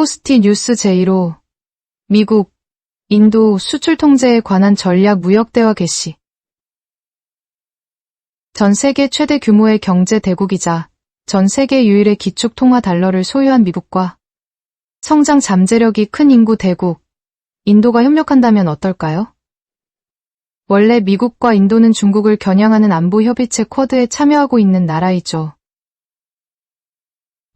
코스티 뉴스 제1호 미국, 인도 수출 통제에 관한 전략 무역 대화 개시 전 세계 최대 규모의 경제 대국이자 전 세계 유일의 기축 통화 달러를 소유한 미국과 성장 잠재력이 큰 인구 대국, 인도가 협력한다면 어떨까요? 원래 미국과 인도는 중국을 겨냥하는 안보 협의체 쿼드에 참여하고 있는 나라이죠.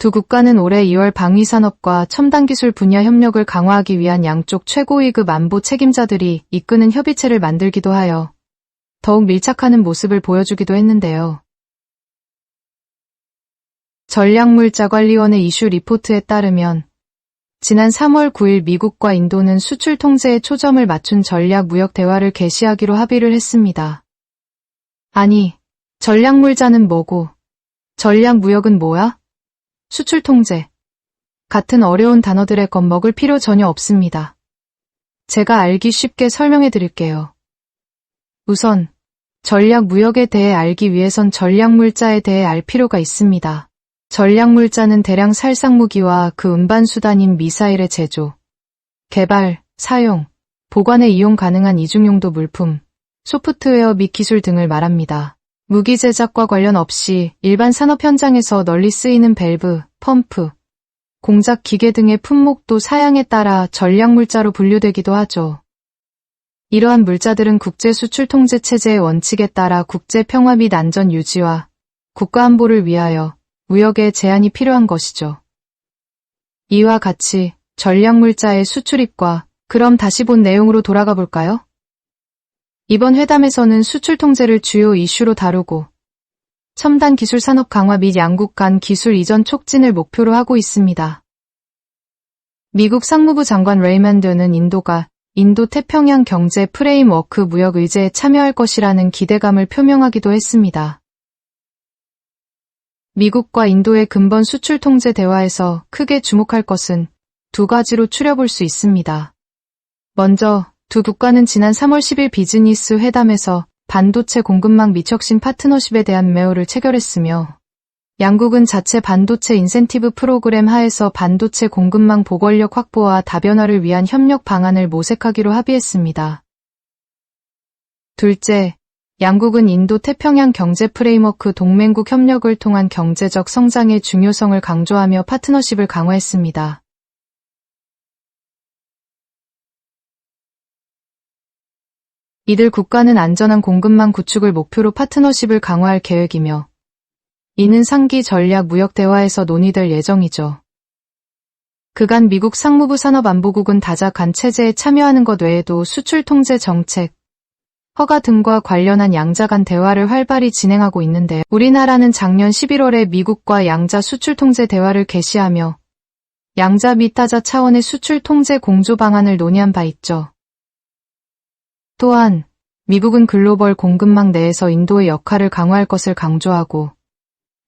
두 국가는 올해 2월 방위산업과 첨단기술 분야 협력을 강화하기 위한 양쪽 최고위급 안보 책임자들이 이끄는 협의체를 만들기도 하여 더욱 밀착하는 모습을 보여주기도 했는데요. 전략물자관리원의 이슈 리포트에 따르면 지난 3월 9일 미국과 인도는 수출 통제에 초점을 맞춘 전략 무역 대화를 개시하기로 합의를 했습니다. 아니, 전략 물자는 뭐고, 전략 무역은 뭐야? 수출 통제. 같은 어려운 단어들에 겁먹을 필요 전혀 없습니다. 제가 알기 쉽게 설명해 드릴게요. 우선, 전략 무역에 대해 알기 위해선 전략 물자에 대해 알 필요가 있습니다. 전략 물자는 대량 살상 무기와 그 운반 수단인 미사일의 제조, 개발, 사용, 보관에 이용 가능한 이중용도 물품, 소프트웨어 및 기술 등을 말합니다. 무기 제작과 관련 없이 일반 산업 현장에서 널리 쓰이는 밸브, 펌프, 공작 기계 등의 품목도 사양에 따라 전략 물자로 분류되기도 하죠. 이러한 물자들은 국제 수출 통제 체제의 원칙에 따라 국제 평화 및 안전 유지와 국가 안보를 위하여 무역에 제한이 필요한 것이죠. 이와 같이 전략 물자의 수출입과 그럼 다시 본 내용으로 돌아가 볼까요? 이번 회담에서는 수출 통제를 주요 이슈로 다루고 첨단 기술 산업 강화 및 양국 간 기술 이전 촉진을 목표로 하고 있습니다. 미국 상무부 장관 레이먼드는 인도가 인도 태평양 경제 프레임워크 무역 의제에 참여할 것이라는 기대감을 표명하기도 했습니다. 미국과 인도의 근본 수출 통제 대화에서 크게 주목할 것은 두 가지로 추려볼 수 있습니다. 먼저 두 국가는 지난 3월 10일 비즈니스 회담에서 반도체 공급망 미척신 파트너십에 대한 매우를 체결했으며 양국은 자체 반도체 인센티브 프로그램 하에서 반도체 공급망 보건력 확보와 다변화를 위한 협력 방안을 모색하기로 합의했습니다. 둘째, 양국은 인도 태평양 경제 프레임워크 동맹국 협력을 통한 경제적 성장의 중요성을 강조하며 파트너십을 강화했습니다. 이들 국가는 안전한 공급망 구축을 목표로 파트너십을 강화할 계획이며 이는 상기 전략 무역 대화에서 논의될 예정이죠. 그간 미국 상무부 산업안보국은 다자간 체제에 참여하는 것 외에도 수출 통제 정책, 허가 등과 관련한 양자 간 대화를 활발히 진행하고 있는데 우리나라는 작년 11월에 미국과 양자 수출 통제 대화를 개시하며 양자 및 타자 차원의 수출 통제 공조 방안을 논의한 바 있죠. 또한 미국은 글로벌 공급망 내에서 인도의 역할을 강화할 것을 강조하고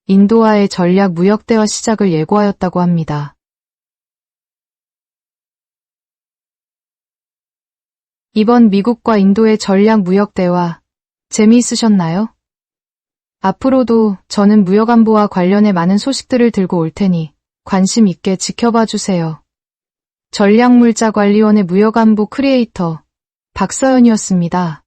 인도와의 전략 무역 대화 시작을 예고하였다고 합니다. 이번 미국과 인도의 전략 무역 대화 재미있으셨나요? 앞으로도 저는 무역 안보와 관련해 많은 소식들을 들고 올 테니 관심 있게 지켜봐 주세요. 전략물자관리원의 무역 안보 크리에이터 박서연이었습니다.